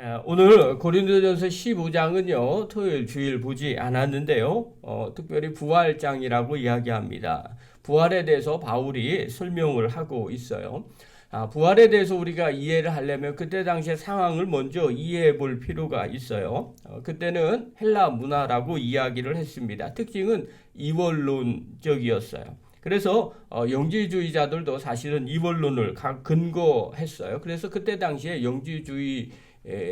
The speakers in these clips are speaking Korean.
에, 오늘 고린도전서 15장은요 토요일 주일 보지 않았는데요. 어, 특별히 부활장이라고 이야기합니다. 부활에 대해서 바울이 설명을 하고 있어요. 아, 부활에 대해서 우리가 이해를 하려면 그때 당시의 상황을 먼저 이해해 볼 필요가 있어요. 어, 그때는 헬라 문화라고 이야기를 했습니다. 특징은 이원론적이었어요. 그래서 어, 영지주의자들도 사실은 이원론을 가- 근거했어요. 그래서 그때 당시에 영지주의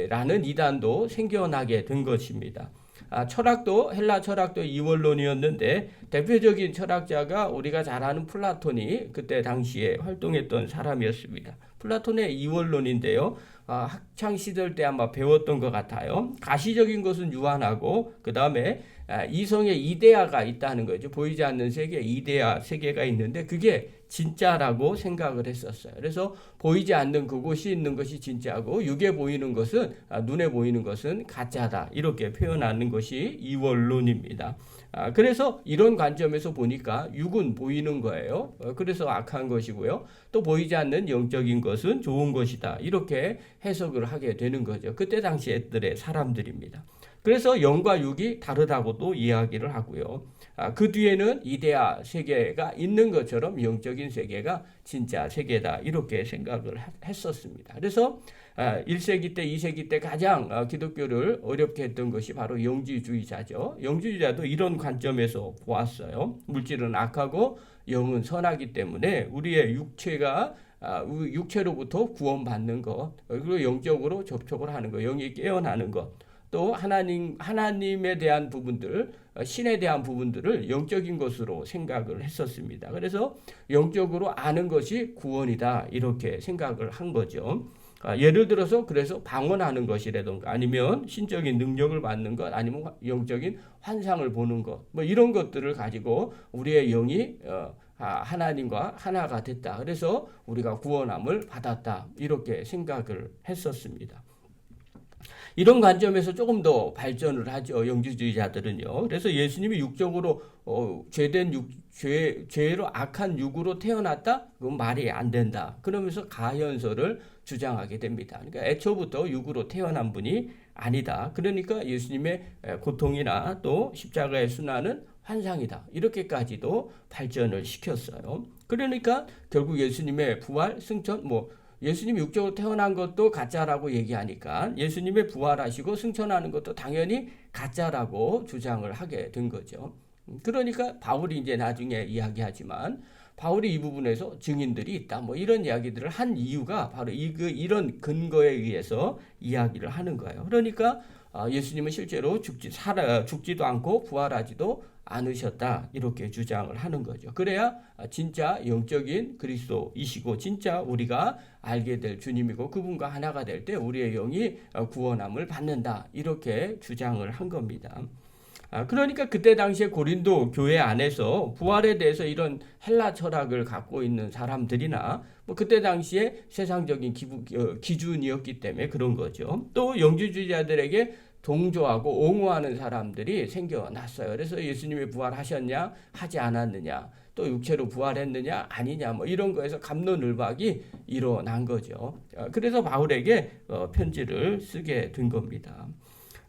라는 이단도 생겨나게 된 것입니다. 아, 철학도 헬라 철학도 이원론이었는데 대표적인 철학자가 우리가 잘 아는 플라톤이 그때 당시에 활동했던 사람이었습니다. 플라톤의 이원론인데요. 아, 학창 시절 때 아마 배웠던 것 같아요. 가시적인 것은 유한하고 그 다음에 아, 이성의 이데아가 있다는 거죠. 보이지 않는 세계, 이데아 세계가 있는데 그게 진짜라고 생각을 했었어요. 그래서 보이지 않는 그곳이 있는 것이 진짜고 육에 보이는 것은 아, 눈에 보이는 것은 가짜다 이렇게 표현하는 것이 이원론입니다. 아, 그래서 이런 관점에서 보니까 육은 보이는 거예요. 어, 그래서 악한 것이고요. 또 보이지 않는 영적인 것은 좋은 것이다. 이렇게 해석을 하게 되는 거죠. 그때 당시 애들의 사람들입니다. 그래서 영과 육이 다르다고 또 이야기를 하고요. 아, 그 뒤에는 이데아 세계가 있는 것처럼 영적인 세계가 진짜 세계다 이렇게 생각을 하- 했었습니다. 그래서 아, 1세기 때, 2세기 때 가장 아, 기독교를 어렵게 했던 것이 바로 영지주의자죠. 영지주의자도 이런 관점에서 보았어요. 물질은 악하고 영은 선하기 때문에 우리의 육체가 아, 우- 육체로부터 구원받는 것, 그리고 영적으로 접촉을 하는 것, 영이 깨어나는 것, 또 하나님 하나님에 대한 부분들, 어, 신에 대한 부분들을 영적인 것으로 생각을 했었습니다. 그래서 영적으로 아는 것이 구원이다 이렇게 생각을 한 거죠. 아, 예를 들어서 그래서 방언하는 것이라든가 아니면 신적인 능력을 받는 것 아니면 화- 영적인 환상을 보는 것 뭐 이런 것들을 가지고 우리의 영이 어, 아, 하나님과 하나가 됐다. 그래서 우리가 구원함을 받았다. 이렇게 생각을 했었습니다. 이런 관점에서 조금 더 발전을 하죠. 영주주의자들은요. 그래서 예수님이 육적으로 어, 죄된 육, 죄, 죄로 악한 육으로 태어났다? 그건 말이 안 된다. 그러면서 가현설을 주장하게 됩니다. 그러니까 애초부터 육으로 태어난 분이 아니다. 그러니까 예수님의 에, 고통이나 또 십자가의 순환은 환상이다. 이렇게까지도 발전을 시켰어요. 그러니까 결국 예수님의 부활, 승천, 뭐 예수님이 육적으로 태어난 것도 가짜라고 얘기하니까 예수님의 부활하시고 승천하는 것도 당연히 가짜라고 주장을 하게 된 거죠. 그러니까 바울이 이제 나중에 이야기하지만 바울이 이 부분에서 증인들이 있다. 뭐 이런 이야기들을 한 이유가 바로 이, 그, 이런 근거에 의해서 이야기를 하는 거예요. 그러니까 아, 예수님은 실제로 죽지, 살아, 죽지도 않고 부활하지도 않으셨다. 이렇게 주장을 하는 거죠. 그래야 아, 진짜 영적인 그리스도이시고 진짜 우리가 알게 될 주님이고 그분과 하나가 될 때 우리의 영이 어, 구원함을 받는다. 이렇게 주장을 한 겁니다. 아, 그러니까 그때 당시에 고린도 교회 안에서 부활에 대해서 이런 헬라 철학을 갖고 있는 사람들이나 뭐 그때 당시에 세상적인 어, 기준이었기 때문에 그런 거죠. 또 영주주의자들에게 동조하고 옹호하는 사람들이 생겨났어요. 그래서 예수님이 부활하셨냐 하지 않았느냐 또 육체로 부활했느냐 아니냐 뭐 이런 거에서 감론을박이 일어난 거죠. 어, 그래서 바울에게 어, 편지를 쓰게 된 겁니다.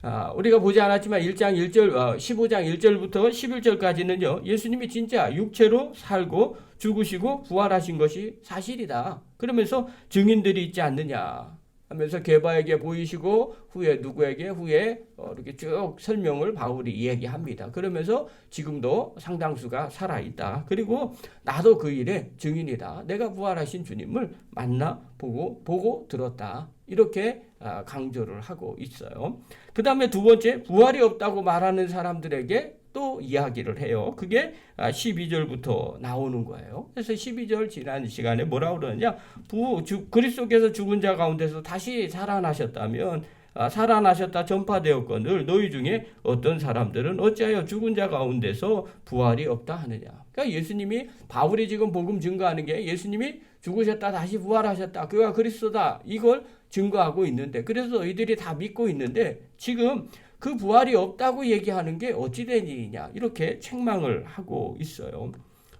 아, 우리가 보지 않았지만 1장 1절, 어, 15장 1절부터 11절까지는요, 예수님이 진짜 육체로 살고 죽으시고 부활하신 것이 사실이다. 그러면서 증인들이 있지 않느냐 하면서 개바에게 보이시고 후에 누구에게 후에 어, 이렇게 쭉 설명을 바울이 이야기합니다. 그러면서 지금도 상당수가 살아 있다. 그리고 나도 그 일의 증인이다. 내가 부활하신 주님을 만나 보고 보고 들었다. 이렇게 아, 강조를 하고 있어요. 그 다음에 두 번째, 부활이 없다고 말하는 사람들에게 또 이야기를 해요. 그게 12절부터 나오는 거예요. 그래서 12절 지난 시간에 뭐라 그러느냐? 부, 주, 그리스도께서 죽은 자 가운데서 다시 살아나셨다면 아, 살아나셨다 전파되었거늘 너희 중에 어떤 사람들은 어찌하여 죽은 자 가운데서 부활이 없다 하느냐. 그러니까 예수님이 바울이 지금 복음 증거하는 게 예수님이 죽으셨다 다시 부활하셨다. 그가 그리스도다. 이걸 증거하고 있는데 그래서 너희들이 다 믿고 있는데 지금 그 부활이 없다고 얘기하는 게 어찌된 일이냐 이렇게 책망을 하고 있어요.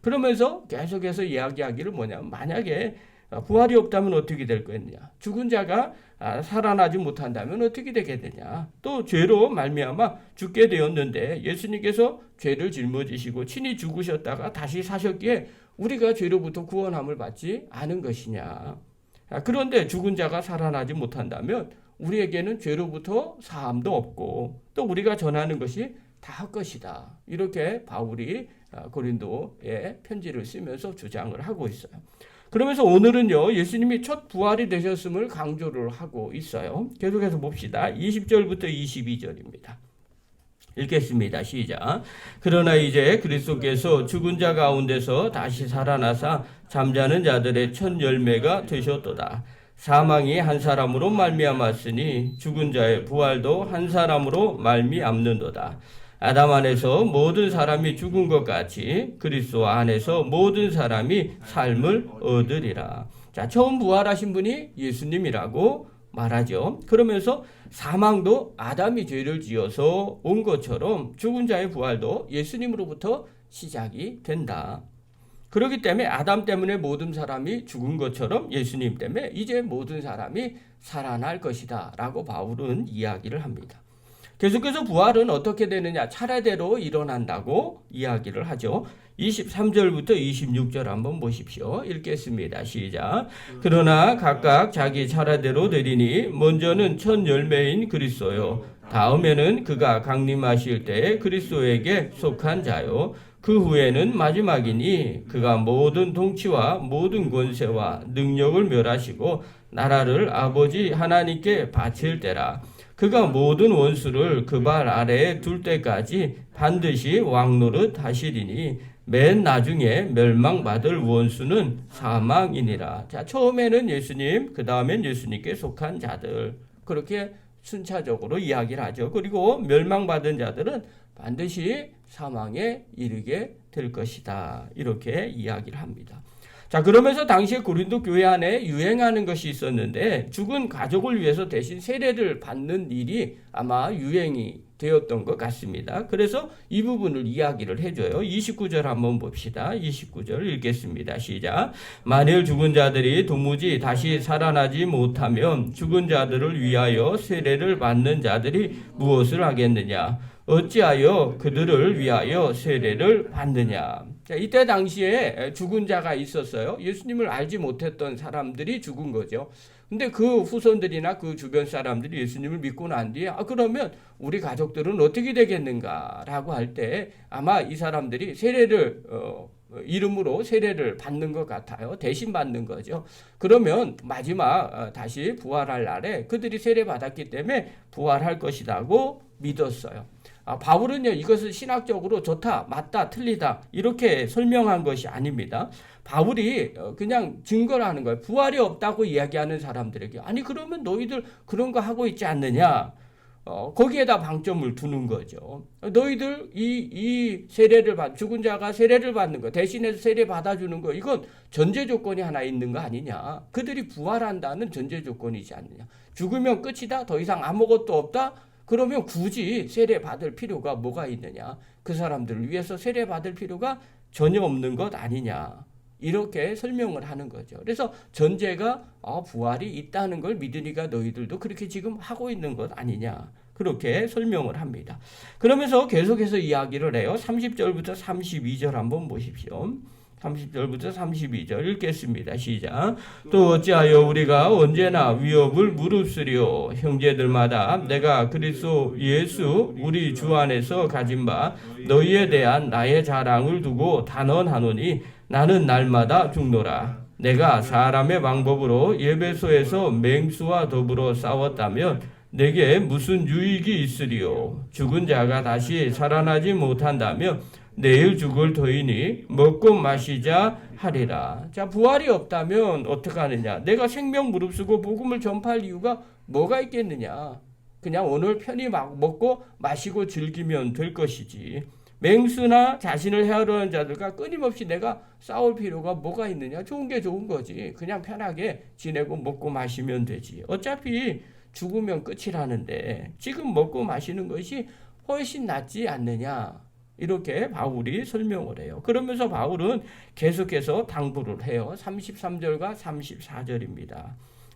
그러면서 계속해서 이야기하기를 뭐냐면 만약에 아, 부활이 없다면 어떻게 될 거였느냐? 죽은 자가 아, 살아나지 못한다면 어떻게 되겠느냐? 또 죄로 말미암아 죽게 되었는데 예수님께서 죄를 짊어지시고 친히 죽으셨다가 다시 사셨기에 우리가 죄로부터 구원함을 받지 않은 것이냐? 아, 그런데 죽은 자가 살아나지 못한다면 우리에게는 죄로부터 사함도 없고 또 우리가 전하는 것이 다 헛것이다. 이렇게 바울이 아, 고린도에 편지를 쓰면서 주장을 하고 있어요. 그러면서 오늘은요, 예수님이 첫 부활이 되셨음을 강조를 하고 있어요. 계속해서 봅시다. 20절부터 22절입니다. 읽겠습니다. 시작. 그러나 이제 그리스도께서 죽은 자 가운데서 다시 살아나사 잠자는 자들의 첫 열매가 되셨도다. 사망이 한 사람으로 말미암았으니 죽은 자의 부활도 한 사람으로 말미암는도다. 아담 안에서 모든 사람이 죽은 것 같이 그리스도 안에서 모든 사람이 삶을 얻으리라. 자, 처음 부활하신 분이 예수님이라고 말하죠. 그러면서 사망도 아담이 죄를 지어서 온 것처럼 죽은 자의 부활도 예수님으로부터 시작이 된다. 그렇기 때문에 아담 때문에 모든 사람이 죽은 것처럼 예수님 때문에 이제 모든 사람이 살아날 것이다. 라고 바울은 이야기를 합니다. 계속해서 부활은 어떻게 되느냐? 차례대로 일어난다고 이야기를 하죠. 23절부터 26절 한번 보십시오. 읽겠습니다. 시작. 그러나 각각 자기 차례대로 되리니 먼저는 첫 열매인 그리스도요. 다음에는 그가 강림하실 때에 그리스도에게 속한 자요. 그 후에는 마지막이니 그가 모든 통치와 모든 권세와 능력을 멸하시고 나라를 아버지 하나님께 바칠 때라. 그가 모든 원수를 그 발 아래에 둘 때까지 반드시 왕노릇 하시리니 맨 나중에 멸망받을 원수는 사망이니라. 자, 처음에는 예수님, 그 다음엔 예수님께 속한 자들. 그렇게 순차적으로 이야기를 하죠. 그리고 멸망받은 자들은 반드시 사망에 이르게 될 것이다. 이렇게 이야기를 합니다. 자, 그러면서 당시에 고린도 교회 안에 유행하는 것이 있었는데 죽은 가족을 위해서 대신 세례를 받는 일이 아마 유행이 되었던 것 같습니다. 그래서 이 부분을 이야기를 해줘요. 29절 한번 봅시다. 29절 읽겠습니다. 시작. 만일 죽은 자들이 도무지 다시 살아나지 못하면 죽은 자들을 위하여 세례를 받는 자들이 무엇을 하겠느냐? 어찌하여 그들을 위하여 세례를 받느냐? 자, 이때 당시에 죽은 자가 있었어요. 예수님을 알지 못했던 사람들이 죽은 거죠. 근데 그 후손들이나 그 주변 사람들이 예수님을 믿고 난 뒤에 아 그러면 우리 가족들은 어떻게 되겠는가라고 할 때 아마 이 사람들이 세례를 어, 이름으로 세례를 받는 것 같아요. 대신 받는 거죠. 그러면 마지막 어, 다시 부활할 날에 그들이 세례 받았기 때문에 부활할 것이라고 믿었어요. 아, 바울은요 이것을 신학적으로 좋다, 맞다, 틀리다 이렇게 설명한 것이 아닙니다. 바울이 어, 그냥 증거를 하는 거예요. 부활이 없다고 이야기하는 사람들에게 아니 그러면 너희들 그런 거 하고 있지 않느냐? 어, 거기에다 방점을 두는 거죠. 너희들 이, 이 세례를 받, 죽은 자가 세례를 받는 거, 대신해서 세례 받아주는 거, 이건 전제 조건이 하나 있는 거 아니냐. 그들이 부활한다는 전제 조건이지 않느냐. 죽으면 끝이다? 더 이상 아무것도 없다? 그러면 굳이 세례 받을 필요가 뭐가 있느냐? 그 사람들을 위해서 세례 받을 필요가 전혀 없는 것 아니냐? 이렇게 설명을 하는 거죠. 그래서 전제가 아, 부활이 있다는 걸 믿으니까 너희들도 그렇게 지금 하고 있는 것 아니냐? 그렇게 설명을 합니다. 그러면서 계속해서 이야기를 해요. 30절부터 32절 한번 보십시오. 30절부터 32절 읽겠습니다. 시작. 또 어찌하여 우리가 언제나 위협을 무릅쓰리요 형제들마다 내가 그리스도 예수 우리 주 안에서 가진 바 너희에 대한 나의 자랑을 두고 단언하노니 나는 날마다 죽노라. 내가 사람의 방법으로 예배소에서 맹수와 더불어 싸웠다면 내게 무슨 유익이 있으리요? 죽은 자가 다시 살아나지 못한다면 내일 죽을 터이니 먹고 마시자 하리라. 자, 부활이 없다면 어떻게 하느냐? 내가 생명 무릅쓰고 복음을 전파할 이유가 뭐가 있겠느냐? 그냥 오늘 편히 막 먹고 마시고 즐기면 될 것이지. 맹수나 자신을 헤아려는 자들과 끊임없이 내가 싸울 필요가 뭐가 있느냐? 좋은 게 좋은 거지. 그냥 편하게 지내고 먹고 마시면 되지. 어차피 죽으면 끝이라는데 지금 먹고 마시는 것이 훨씬 낫지 않느냐? 이렇게 바울이 설명을 해요. 그러면서 바울은 계속해서 당부를 해요. 33절과 34절입니다.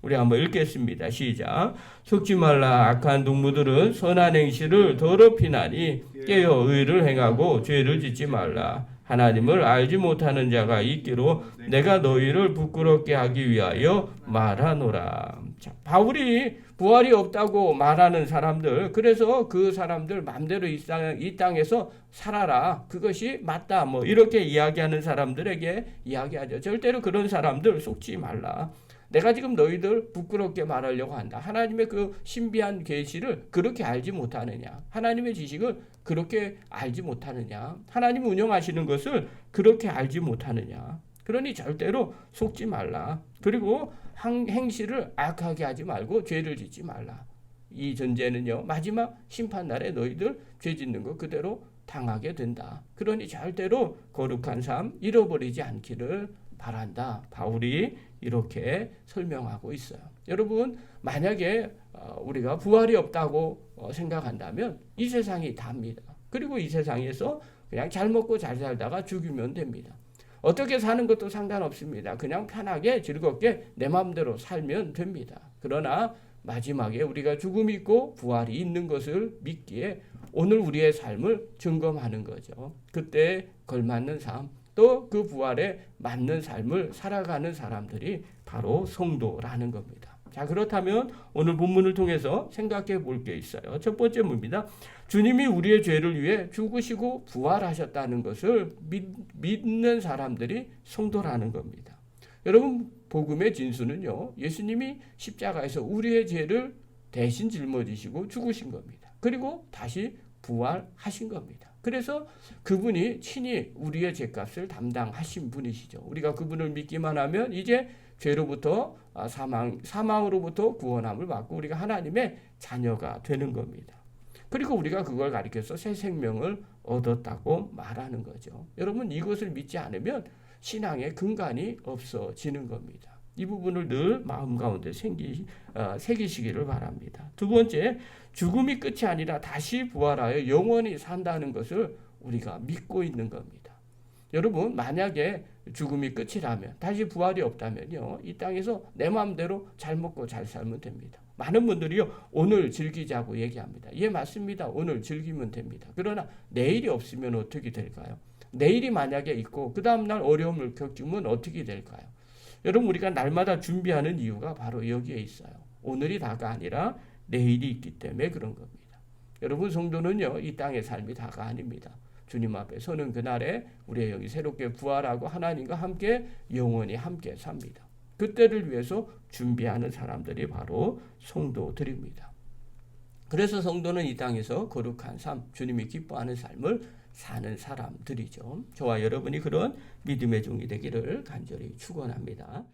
우리 한번 읽겠습니다. 시작. 속지 말라 악한 동무들은 선한 행실을 더럽히나니 깨어 의를 행하고 죄를 짓지 말라. 하나님을 알지 못하는 자가 있기로 내가 너희를 부끄럽게 하기 위하여 말하노라. 자, 바울이 부활이 없다고 말하는 사람들, 그래서 그 사람들 맘대로 이, 땅, 이 땅에서 살아라. 그것이 맞다. 뭐 이렇게 이야기하는 사람들에게 이야기하죠. 절대로 그런 사람들 속지 말라. 내가 지금 너희들 부끄럽게 말하려고 한다. 하나님의 그 신비한 계시를 그렇게 알지 못하느냐? 하나님의 지식을 그렇게 알지 못하느냐? 하나님 운영하시는 것을 그렇게 알지 못하느냐? 그러니 절대로 속지 말라. 그리고 행- 행실을 악하게 하지 말고 죄를 짓지 말라. 이 전제는요. 마지막 심판 날에 너희들 죄 짓는 거 그대로 당하게 된다. 그러니 절대로 거룩한 삶 잃어버리지 않기를 바란다. 바울이 이렇게 설명하고 있어요. 여러분, 만약에 어, 우리가 부활이 없다고 어, 생각한다면 이 세상이 답니다. 그리고 이 세상에서 그냥 잘 먹고 잘 살다가 죽으면 됩니다. 어떻게 사는 것도 상관없습니다. 그냥 편하게 즐겁게 내 마음대로 살면 됩니다. 그러나 마지막에 우리가 죽음이 있고 부활이 있는 것을 믿기에 오늘 우리의 삶을 점검하는 거죠. 그때 걸맞는 삶, 또 그 부활에 맞는 삶을 살아가는 사람들이 바로 성도라는 겁니다. 자, 그렇다면 오늘 본문을 통해서 생각해 볼 게 있어요. 첫 번째 문입니다. 주님이 우리의 죄를 위해 죽으시고 부활하셨다는 것을 믿, 믿는 사람들이 성도라는 겁니다. 여러분, 복음의 진수는요, 예수님이 십자가에서 우리의 죄를 대신 짊어지시고 죽으신 겁니다. 그리고 다시 부활하신 겁니다. 그래서 그분이 친히 우리의 죄값을 담당하신 분이시죠. 우리가 그분을 믿기만 하면 이제 죄로부터 아, 사망 사망으로부터 구원함을 받고 우리가 하나님의 자녀가 되는 겁니다. 그리고 우리가 그걸 가리켜서 새 생명을 얻었다고 말하는 거죠. 여러분 이것을 믿지 않으면 신앙의 근간이 없어지는 겁니다. 이 부분을 늘 마음 가운데 생기, 어, 새기시기를 바랍니다. 두 번째, 죽음이 끝이 아니라 다시 부활하여 영원히 산다는 것을 우리가 믿고 있는 겁니다. 여러분, 만약에 죽음이 끝이라면, 다시 부활이 없다면요, 이 땅에서 내 마음대로 잘 먹고 잘 살면 됩니다. 많은 분들이요, 오늘 즐기자고 얘기합니다. 예, 맞습니다. 오늘 즐기면 됩니다. 그러나 내일이 없으면 어떻게 될까요? 내일이 만약에 있고, 그 다음 날 어려움을 겪으면 어떻게 될까요? 여러분 우리가 날마다 준비하는 이유가 바로 여기에 있어요. 오늘이 다가 아니라 내일이 있기 때문에 그런 겁니다. 여러분 성도는요 이 땅의 삶이 다가 아닙니다. 주님 앞에 서는 그날에 우리의 영이 새롭게 부활하고 하나님과 함께 영원히 함께 삽니다. 그때를 위해서 준비하는 사람들이 바로 성도들입니다. 그래서 성도는 이 땅에서 거룩한 삶, 주님이 기뻐하는 삶을 사는 사람들이죠. 저와 여러분이 그런 믿음의 종이 되기를 간절히 축원합니다.